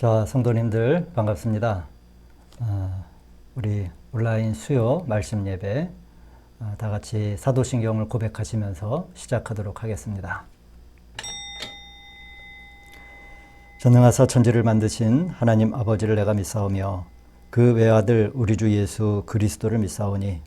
자, 성도님들 반갑습니다. 아, 우리 온라인 수요 말씀 예배 아, 다 같이 사도신경을 고백하시면서 시작하도록 하겠습니다. 전능하사 천지를 만드신 하나님 아버지를 내가 믿사오며 그 외아들 우리 주 예수 그리스도를 믿사오니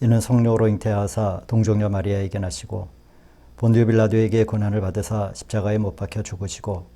이는 성령으로 잉태하사 동정녀 마리아에게 나시고 본디오 빌라도에게 고난을 받으사 십자가에 못 박혀 죽으시고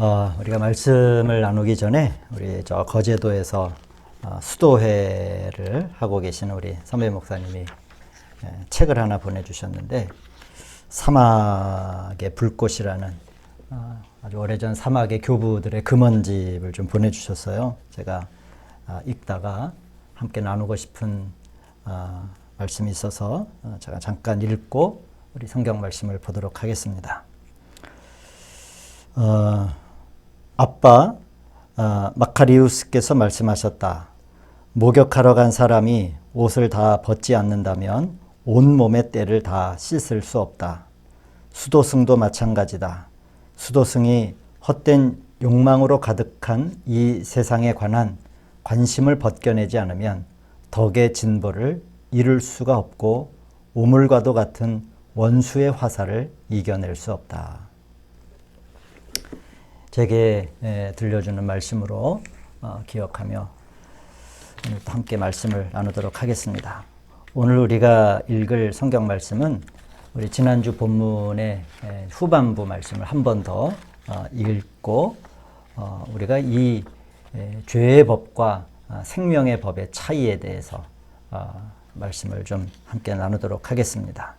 어, 우리가 말씀을 나누기 전에 우리 저 거제도에서 어, 수도회를 하고 계시는 우리 선배 목사님이 예, 책을 하나 보내주셨는데 사막의 불꽃이라는 어, 아주 오래전 사막의 교부들의 금원집을 좀 보내주셨어요. 제가 아, 읽다가 함께 나누고 싶은 아, 말씀이 있어서 어, 제가 잠깐 읽고 우리 성경 말씀을 보도록 하겠습니다. 어, 아빠 어, 마카리우스께서 말씀하셨다. 목욕하러 간 사람이 옷을 다 벗지 않는다면 온몸의 때를 다 씻을 수 없다. 수도승도 마찬가지다. 수도승이 헛된 욕망으로 가득한 이 세상에 관한 관심을 벗겨내지 않으면 덕의 진보를 이룰 수가 없고 우물과도 같은 원수의 화살을 이겨낼 수 없다. 제게 에, 들려주는 말씀으로 어, 기억하며 오늘 또 함께 말씀을 나누도록 하겠습니다. 오늘 우리가 읽을 성경 말씀은 우리 지난주 본문의 에, 후반부 말씀을 한 번더 어, 읽고 어, 우리가 이 에, 죄의 법과 아, 생명의 법의 차이에 대해서 어, 말씀을 좀 함께 나누도록 하겠습니다.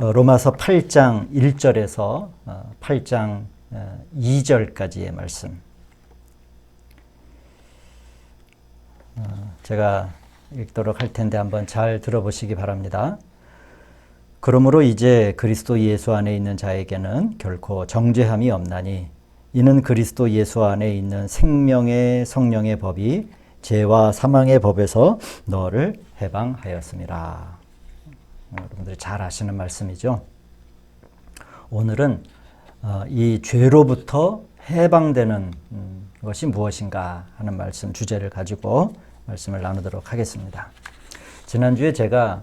어, 로마서 8장 1절에서 어, 8장 2절까지의 말씀. 어, 제가 읽도록 할 텐데 한번 잘 들어보시기 바랍니다. 그러므로 이제 그리스도 예수 안에 있는 자에게는 결코 정죄함이 없나니 이는 그리스도 예수 안에 있는 생명의 성령의 법이 죄와 사망의 법에서 너를 해방하였습니다. 여러분들이 잘 아시는 말씀이죠. 오늘은 어, 이 죄로부터 해방되는 음, 것이 무엇인가 하는 말씀 주제를 가지고 말씀을 나누도록 하겠습니다. 지난주에 제가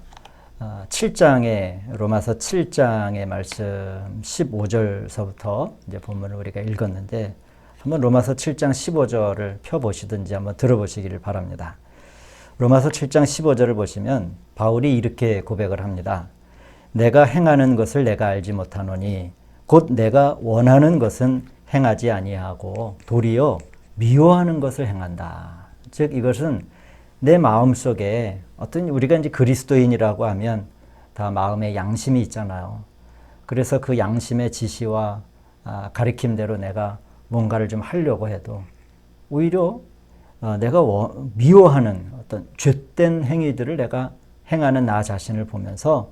7장의 로마서 7장의 말씀 15절서부터 이제 본문을 우리가 읽었는데 한번 로마서 7장 15절을 펴 보시든지 한번 들어보시기를 바랍니다. 로마서 7장 15절을 보시면 바울이 이렇게 고백을 합니다. 내가 행하는 것을 내가 알지 못하노니 곧 내가 원하는 것은 행하지 아니하고 도리어 미워하는 것을 행한다. 즉 이것은 내 마음 속에 어떤 우리가 이제 그리스도인이라고 하면 다 마음에 양심이 있잖아요. 그래서 그 양심의 지시와 아, 가리킴대로 내가 뭔가를 좀 하려고 해도 오히려 어, 내가 미워하는 어떤 죄된 행위들을 내가 행하는 나 자신을 보면서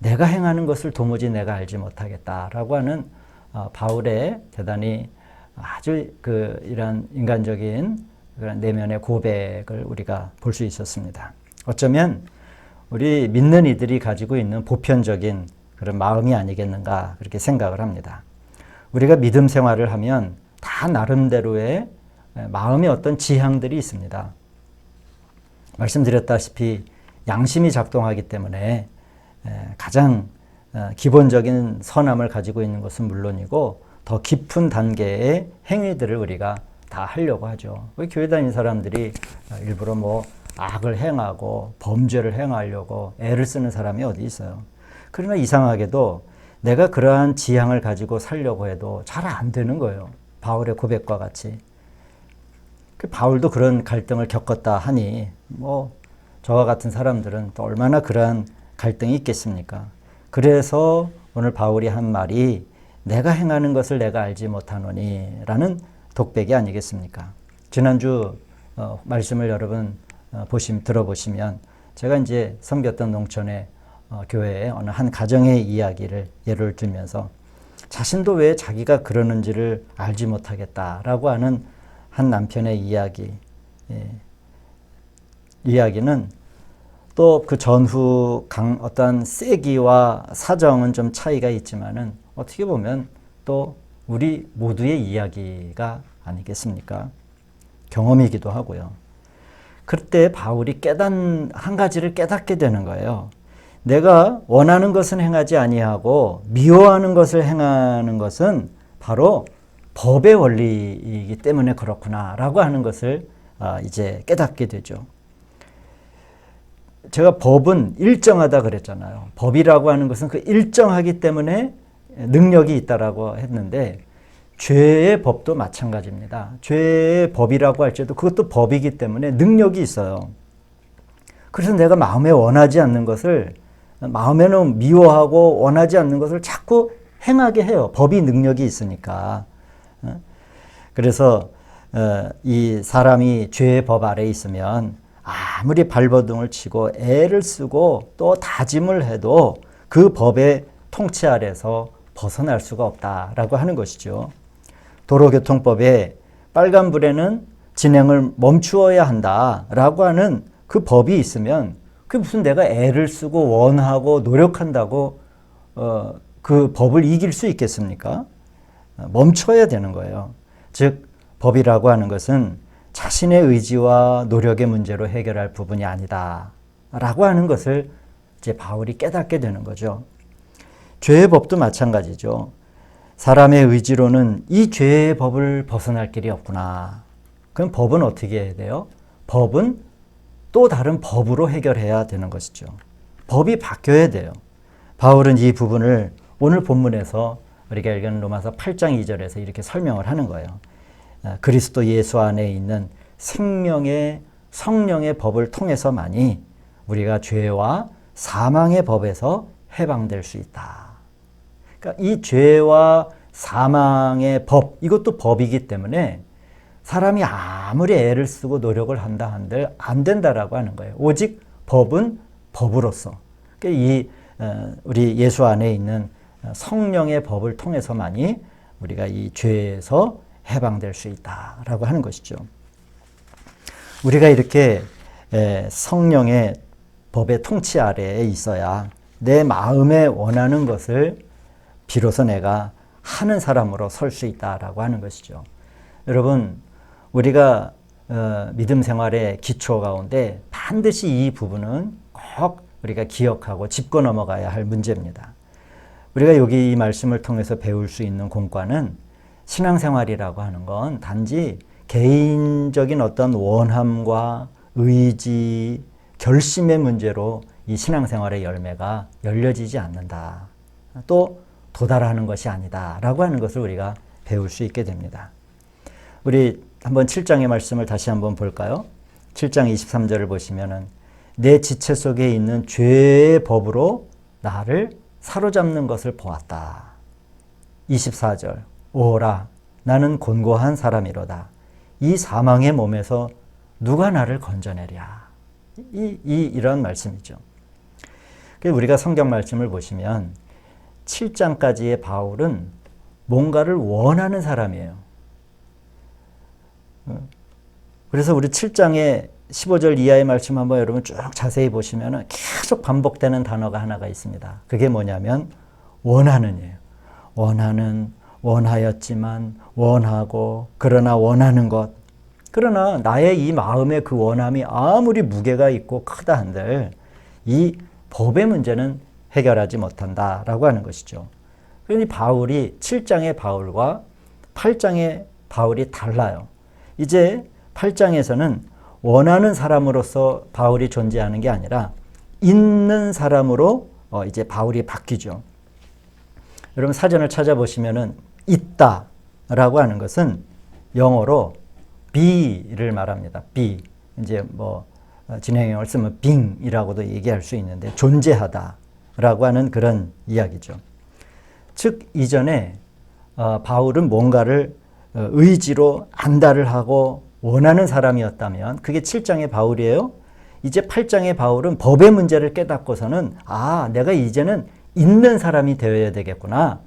내가 행하는 것을 도무지 내가 알지 못하겠다라고 하는 어, 바울의 대단히 아주 그 이런 인간적인 그런 내면의 고백을 우리가 볼 수 있었습니다. 어쩌면 우리 믿는 이들이 가지고 있는 보편적인 그런 마음이 아니겠는가 그렇게 생각을 합니다. 우리가 믿음 생활을 하면 다 나름대로의 마음의 어떤 지향들이 있습니다. 말씀드렸다시피 양심이 작동하기 때문에 가장 어, 기본적인 선함을 가지고 있는 것은 물론이고 더 깊은 단계의 행위들을 우리가 다 하려고 하죠. 교회 다니는 사람들이 어, 일부러 뭐 악을 행하고 범죄를 행하려고 애를 쓰는 사람이 어디 있어요. 그러나 이상하게도 내가 그러한 지향을 가지고 살려고 해도 잘 안 되는 거예요. 바울의 고백과 같이. 그 바울도 그런 갈등을 겪었다 하니 뭐 저와 같은 사람들은 또 얼마나 그러한 갈등이 있겠습니까? 그래서 오늘 바울이 한 말이 내가 행하는 것을 내가 알지 못하노니 라는 독백이 아니겠습니까? 지난주 어, 말씀을 여러분 어, 보심 들어보시면 제가 이제 섬겼던 농촌의 어, 교회의 어느 한 가정의 이야기를 예를 들면서 자신도 왜 자기가 그러는지를 알지 못하겠다라고 하는 한 남편의 이야기 예. 이야기는 또 그 전후 강 어떤 세기와 사정은 좀 차이가 있지만은 어떻게 보면 또 우리 모두의 이야기가 아니겠습니까? 경험이기도 하고요. 그때 바울이 깨단 한 가지를 깨닫게 되는 거예요. 내가 원하는 것은 행하지 아니하고 미워하는 것을 행하는 것은 바로 법의 원리이기 때문에 그렇구나라고 하는 것을 아, 이제 깨닫게 되죠. 제가 법은 일정하다 그랬잖아요. 법이라고 하는 것은 그 일정하기 때문에 능력이 있다라고 했는데 죄의 법도 마찬가지입니다. 죄의 법이라고 할지라도 그것도 법이기 때문에 능력이 있어요. 그래서 내가 마음에 원하지 않는 것을 마음에는 미워하고 원하지 않는 것을 자꾸 행하게 해요. 법이 능력이 있으니까. 어? 그래서 어, 이 사람이 죄의 법 아래 있으면 아무리 발버둥을 치고 애를 쓰고 또 다짐을 해도 그 법의 통치 아래서 벗어날 수가 없다라고 하는 것이죠. 도로교통법에 빨간불에는 진행을 멈추어야 한다라고 하는 그 법이 있으면 그 무슨 내가 애를 쓰고 원하고 노력한다고 어, 그 법을 이길 수 있겠습니까? 멈춰야 되는 거예요. 즉 법이라고 하는 것은 자신의 의지와 노력의 문제로 해결할 부분이 아니다 라고 하는 것을 이제 바울이 깨닫게 되는 거죠. 죄의 법도 마찬가지죠. 사람의 의지로는 이 죄의 법을 벗어날 길이 없구나. 그럼 법은 어떻게 해야 돼요? 법은 또 다른 법으로 해결해야 되는 것이죠. 법이 바뀌어야 돼요. 바울은 이 부분을 오늘 본문에서 우리가 읽은 로마서 8장 2절에서 이렇게 설명을 하는 거예요. 아, 그리스도 예수 안에 있는 생명의 성령의 법을 통해서만이 우리가 죄와 사망의 법에서 해방될 수 있다. 그러니까 이 죄와 사망의 법, 이것도 법이기 때문에 사람이 아무리 애를 쓰고 노력을 한다 한들 안 된다라고 하는 거예요. 오직 법은 법으로서. 그러니까 이 어, 우리 예수 안에 있는 성령의 법을 통해서만이 우리가 이 죄에서 해방될 수 있다라고 하는 것이죠. 우리가 이렇게 성령의 법의 통치 아래에 있어야 내 마음에 원하는 것을 비로소 내가 하는 사람으로 설 수 있다라고 하는 것이죠. 여러분, 우리가 어, 믿음 생활의 기초 가운데 반드시 이 부분은 꼭 우리가 기억하고 짚고 넘어가야 할 문제입니다. 우리가 여기 이 말씀을 통해서 배울 수 있는 공과는 신앙생활이라고 하는 건 단지 개인적인 어떤 원함과 의지, 결심의 문제로 이 신앙생활의 열매가 열려지지 않는다. 또 도달하는 것이 아니다 라고 하는 것을 우리가 배울 수 있게 됩니다. 우리 한번 7장의 말씀을 다시 한번 볼까요? 7장 23절을 보시면은 내 지체 속에 있는 죄의 법으로 나를 사로잡는 것을 보았다. 24절 오라 나는 곤고한 사람이로다. 이 사망의 몸에서 누가 나를 건져내랴. 이, 이 이런 말씀이죠. 우리가 성경 말씀을 보시면 7장까지의 바울은 뭔가를 원하는 사람이에요. 어? 그래서 우리 7장의 15절 이하의 말씀 한번 여러분 쭉 자세히 보시면 계속 반복되는 단어가 하나가 있습니다. 그게 뭐냐면 원하는이에요. 원하는, 원하였지만, 원하고, 그러나 원하는 것. 그러나 나의 이 마음의 그 원함이 아무리 무게가 있고 크다 한들 이 법의 문제는 해결하지 못한다라고 하는 것이죠. 그러니 바울이 7장의 바울과 8장의 바울이 달라요. 이제 8장에서는 원하는 사람으로서 바울이 존재하는 게 아니라 있는 사람으로 어 이제 바울이 바뀌죠. 여러분 사전을 찾아보시면은 있다 라고 하는 것은 영어로 be를 말합니다. be 이제 뭐 어, 진행형을 쓰면 being이라고도 얘기할 수 있는데 존재하다 라고 하는 그런 이야기죠. 즉 이전에 어, 바울은 뭔가를 어, 의지로 안달을 하고 원하는 사람이었다면 그게 7장의 바울이에요. 이제 8장의 바울은 법의 문제를 깨닫고서는 아, 내가 이제는 있는 사람이 되어야 되겠구나.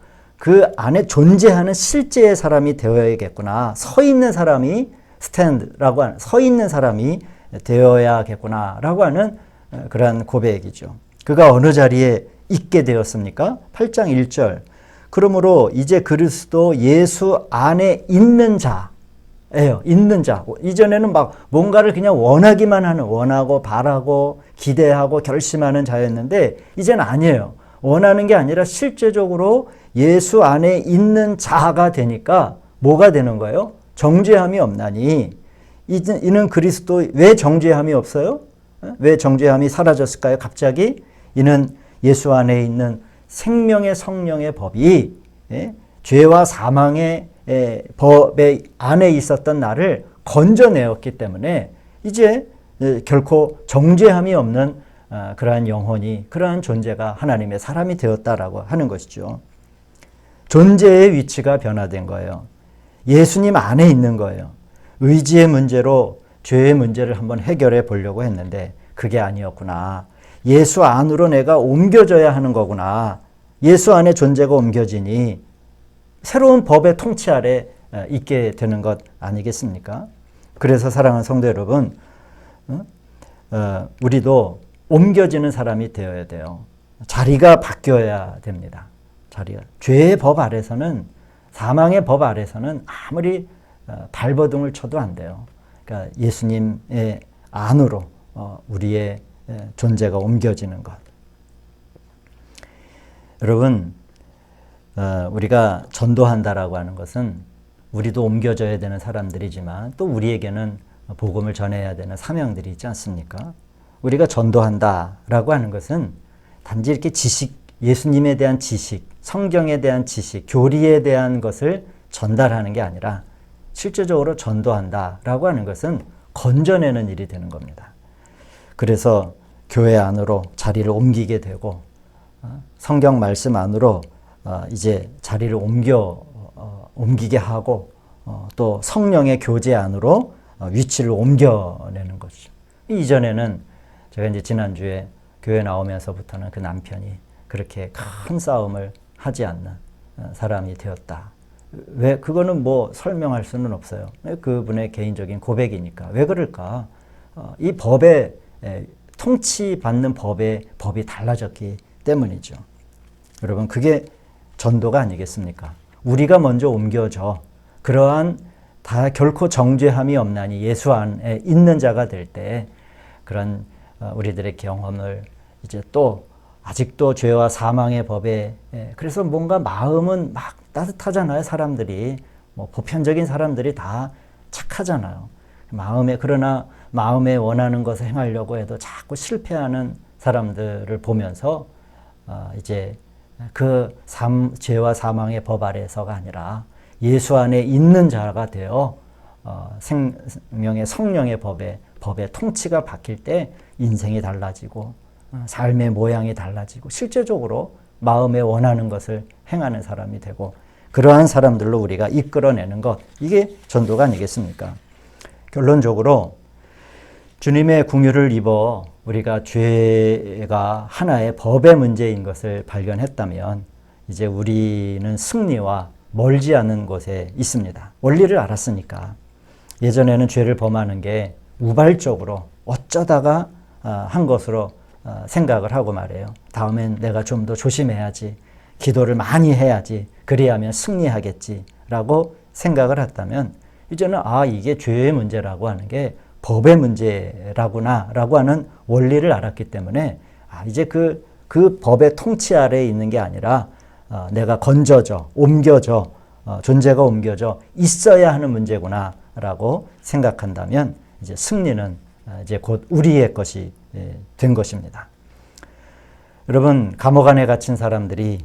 그 안에 존재하는 실제의 사람이 되어야겠구나. 서 있는 사람이 스탠드라고 하는 서 있는 사람이 되어야겠구나라고 하는 어, 그러한 고백이죠. 그가 어느 자리에 있게 되었습니까? 8장 1절. 그러므로 이제 그리스도 예수 안에 있는 자예요. 있는 자. 이전에는 막 뭔가를 그냥 원하기만 하는 원하고 바라고 기대하고 결심하는 자였는데 이제는 아니에요. 원하는 게 아니라 실제적으로 예수 안에 있는 자가 되니까 뭐가 되는 거예요? 정죄함이 없나니 이는 그리스도 왜 정죄함이 없어요? 왜 정죄함이 사라졌을까요? 갑자기 이는 예수 안에 있는 생명의 성령의 법이 예? 죄와 사망의 예, 법의 안에 있었던 나를 건져내었기 때문에 이제 예, 결코 정죄함이 없는 아, 그러한 영혼이 그러한 존재가 하나님의 사람이 되었다라고 하는 것이죠. 존재의 위치가 변화된 거예요. 예수님 안에 있는 거예요. 의지의 문제로 죄의 문제를 한번 해결해 보려고 했는데 그게 아니었구나. 예수 안으로 내가 옮겨져야 하는 거구나. 예수 안에 존재가 옮겨지니 새로운 법의 통치 아래 있게 되는 것 아니겠습니까? 그래서 사랑하는 성도 여러분, 어, 우리도 옮겨지는 사람이 되어야 돼요. 자리가 바뀌어야 됩니다. 자리가. 죄의 법 아래서는, 사망의 법 아래서는 아무리 어, 발버둥을 쳐도 안 돼요. 그러니까 예수님의 안으로 어, 우리의 존재가 옮겨지는 것. 여러분, 어, 우리가 전도한다라고 하는 것은 우리도 옮겨져야 되는 사람들이지만 또 우리에게는 복음을 전해야 되는 사명들이 있지 않습니까? 우리가 전도한다라고 하는 것은 단지 이렇게 지식, 예수님에 대한 지식, 성경에 대한 지식, 교리에 대한 것을 전달하는 게 아니라 실제적으로 전도한다라고 하는 것은 건져내는 일이 되는 겁니다. 그래서 교회 안으로 자리를 옮기게 되고 어, 성경 말씀 안으로 어, 이제 자리를 옮겨 어, 옮기게 하고 또 성령의 교제 안으로 위치를 옮겨내는 것이죠. 이전에는 제가 이제 지난주에 교회 나오면서부터는 그 남편이 그렇게 큰 싸움을 하지 않는 사람이 되었다. 왜 그거는 뭐 설명할 수는 없어요. 그분의 개인적인 고백이니까 왜 그럴까? 이 법에 통치받는 법의 법이 달라졌기 때문이죠. 여러분 그게 전도가 아니겠습니까? 우리가 먼저 옮겨져 그러한 다 결코 정죄함이 없나니 예수 안에 있는 자가 될 때 그런 어, 우리들의 경험을 이제 또 아직도 죄와 사망의 법에 그래서 뭔가 마음은 막 따뜻하잖아요 사람들이. 뭐 보편적인 사람들이 다 착하잖아요. 마음에 그러나 마음에 원하는 것을 행하려고 해도 자꾸 실패하는 사람들을 보면서 어, 이제 그 삶, 죄와 사망의 법 아래서가 아니라 예수 안에 있는 자가 되어 어, 생명의 성령의 법에 법의 통치가 바뀔 때 인생이 달라지고 어, 삶의 모양이 달라지고 실제적으로 마음에 원하는 것을 행하는 사람이 되고 그러한 사람들로 우리가 이끌어내는 것 이게 전도가 아니겠습니까? 결론적으로 주님의 궁유를 입어 우리가 죄가 하나의 법의 문제인 것을 발견했다면 이제 우리는 승리와 멀지 않은 곳에 있습니다. 원리를 알았으니까. 예전에는 죄를 범하는 게 우발적으로 어쩌다가 어, 한 것으로 어, 생각을 하고 말해요. 다음엔 내가 좀 더 조심해야지. 기도를 많이 해야지. 그리하면 승리하겠지. 라고 생각을 했다면 이제는 아, 이게 죄의 문제라고 하는 게 법의 문제라구나 라고 하는 원리를 알았기 때문에 아, 이제 그, 그 법의 통치 아래에 있는 게 아니라 어, 내가 건져져, 옮겨져, 어, 존재가 옮겨져 있어야 하는 문제구나 라고 생각한다면 이제 승리는 어, 이제 곧 우리의 것이 예, 된 것입니다. 여러분, 감옥 안에 갇힌 사람들이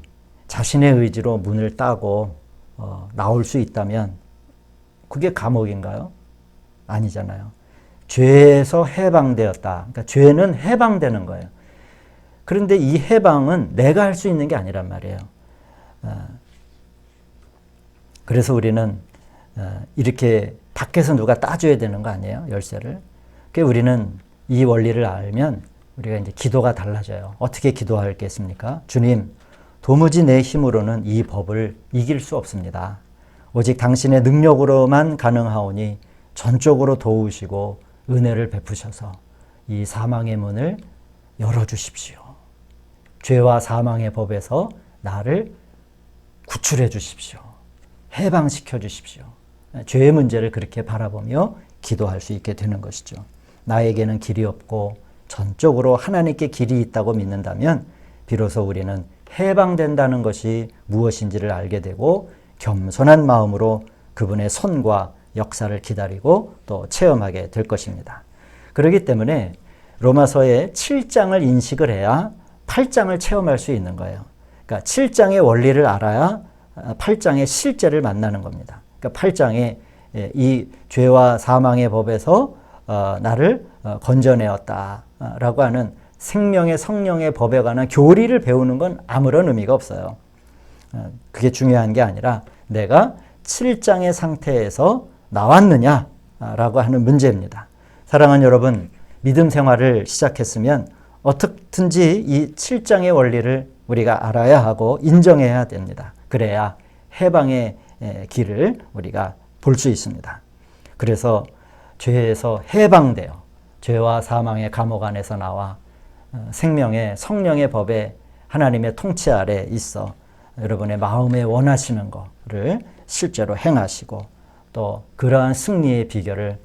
자신의 의지로 문을 따고 어, 나올 수 있다면 그게 감옥인가요? 아니잖아요. 죄에서 해방되었다. 그러니까 죄는 해방되는 거예요. 그런데 이 해방은 내가 할 수 있는 게 아니란 말이에요. 어, 그래서 우리는 어, 이렇게 밖에서 누가 따줘야 되는 거 아니에요? 열쇠를. 그 우리는 이 원리를 알면 우리가 이제 기도가 달라져요. 어떻게 기도하겠습니까? 주님, 도무지 내 힘으로는 이 법을 이길 수 없습니다. 오직 당신의 능력으로만 가능하오니 전적으로 도우시고 은혜를 베푸셔서 이 사망의 문을 열어주십시오. 죄와 사망의 법에서 나를 구출해 주십시오. 해방시켜 주십시오. 죄의 문제를 그렇게 바라보며 기도할 수 있게 되는 것이죠. 나에게는 길이 없고 전적으로 하나님께 길이 있다고 믿는다면 비로소 우리는 해방된다는 것이 무엇인지를 알게 되고 겸손한 마음으로 그분의 손과 역사를 기다리고 또 체험하게 될 것입니다. 그렇기 때문에 로마서의 7장을 인식을 해야 8장을 체험할 수 있는 거예요. 그러니까 7장의 원리를 알아야 8장의 실제를 만나는 겁니다. 그러니까 8장에 이 죄와 사망의 법에서 어, 나를 어, 건져내었다라고 하는 생명의 성령의 법에 관한 교리를 배우는 건 아무런 의미가 없어요. 어, 그게 중요한 게 아니라 내가 7장의 상태에서 나왔느냐라고 하는 문제입니다. 사랑하는 여러분, 믿음 생활을 시작했으면 어떻든지 이 7장의 원리를 우리가 알아야 하고 인정해야 됩니다. 그래야 해방의 길을 우리가 볼 수 있습니다. 그래서 죄에서 해방되어 죄와 사망의 감옥 안에서 나와 어, 생명의 성령의 법에 하나님의 통치 아래 있어 여러분의 마음에 원하시는 것을 실제로 행하시고 또 그러한 승리의 비결을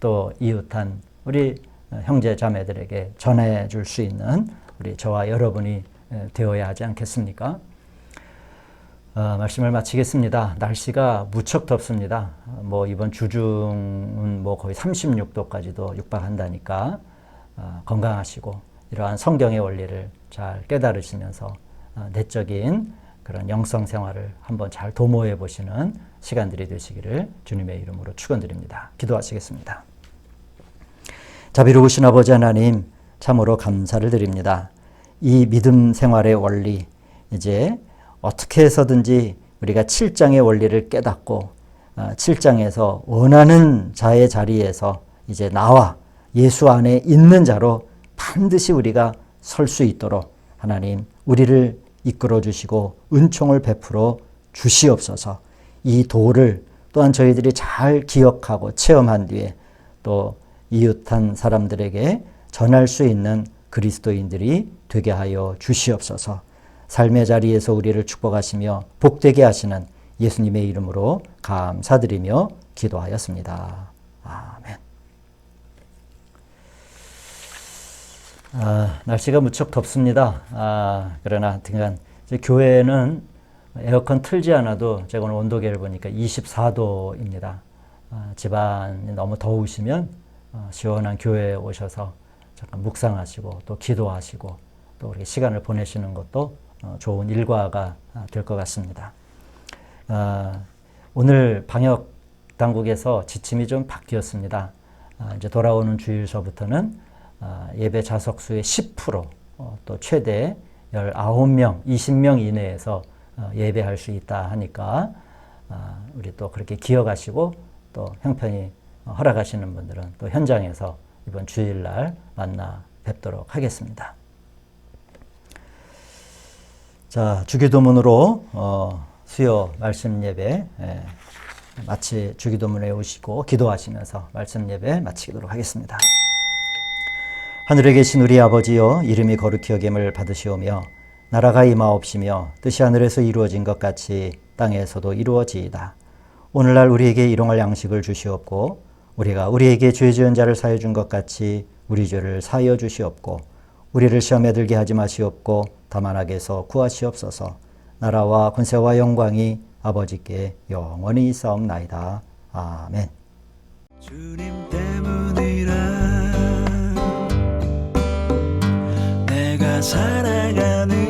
또 이웃한 우리 형제 자매들에게 전해 줄 수 있는 우리 저와 여러분이 되어야 하지 않겠습니까? 어, 말씀을 마치겠습니다. 날씨가 무척 덥습니다. 뭐 이번 주중은 뭐 거의 36도까지도 육박한다니까 어, 건강하시고 이러한 성경의 원리를 잘 깨달으시면서 어, 내적인 그런 영성 생활을 한번 잘 도모해 보시는 시간들이 되시기를 주님의 이름으로 축원드립니다. 기도하시겠습니다. 자비로우신 아버지 하나님 참으로 감사를 드립니다. 이 믿음 생활의 원리 이제 어떻게 해서든지 우리가 7장의 원리를 깨닫고 7장에서 어, 원하는 자의 자리에서 이제 나와 예수 안에 있는 자로 반드시 우리가 설 수 있도록 하나님 우리를 이끌어 주시고 은총을 베풀어 주시옵소서. 이 도를 또한 저희들이 잘 기억하고 체험한 뒤에 또 이웃한 사람들에게 전할 수 있는 그리스도인들이 되게 하여 주시옵소서. 삶의 자리에서 우리를 축복하시며 복되게 하시는 예수님의 이름으로 감사드리며 기도하였습니다. 아멘. 아, 날씨가 무척 덥습니다. 아, 그러나 등간 교회는 에어컨 틀지 않아도 제가 오늘 온도계를 보니까 24도입니다. 아, 집안이 너무 더우시면 어, 시원한 교회에 오셔서 잠깐 묵상하시고 또 기도하시고 또 우리 시간을 보내시는 것도 어, 좋은 일과가 될 것 같습니다. 어, 오늘 방역 당국에서 지침이 좀 바뀌었습니다. 아, 이제 돌아오는 주일서부터는 아, 예배 좌석 수의 10%또 최대 19명, 20명 이내에서 예배할 수 있다 하니까 아, 우리 또 그렇게 기억하시고 또 형편이 허락하시는 분들은 또 현장에서 이번 주일날 만나 뵙도록 하겠습니다. 자, 주기도문으로 어, 수요 말씀 예배 예, 마치 주기도문에 오시고 기도하시면서 말씀 예배 마치도록 하겠습니다. 하늘에 계신 우리 아버지여 이름이 거룩히 여김을 받으시오며 나라가 임하옵시며 뜻이 하늘에서 이루어진 것 같이 땅에서도 이루어지이다. 오늘날 우리에게 일용할 양식을 주시옵고 우리가 우리에게 죄 지은 자를 사해 준 것 같이 우리 죄를 사하여 주시옵고 우리를 시험에 들게 하지 마시옵고 다만 악에서 구하시옵소서. 나라와 권세와 영광이 아버지께 영원히 있사옵나이다. 아멘. 주님 때문이라 내가 살아가는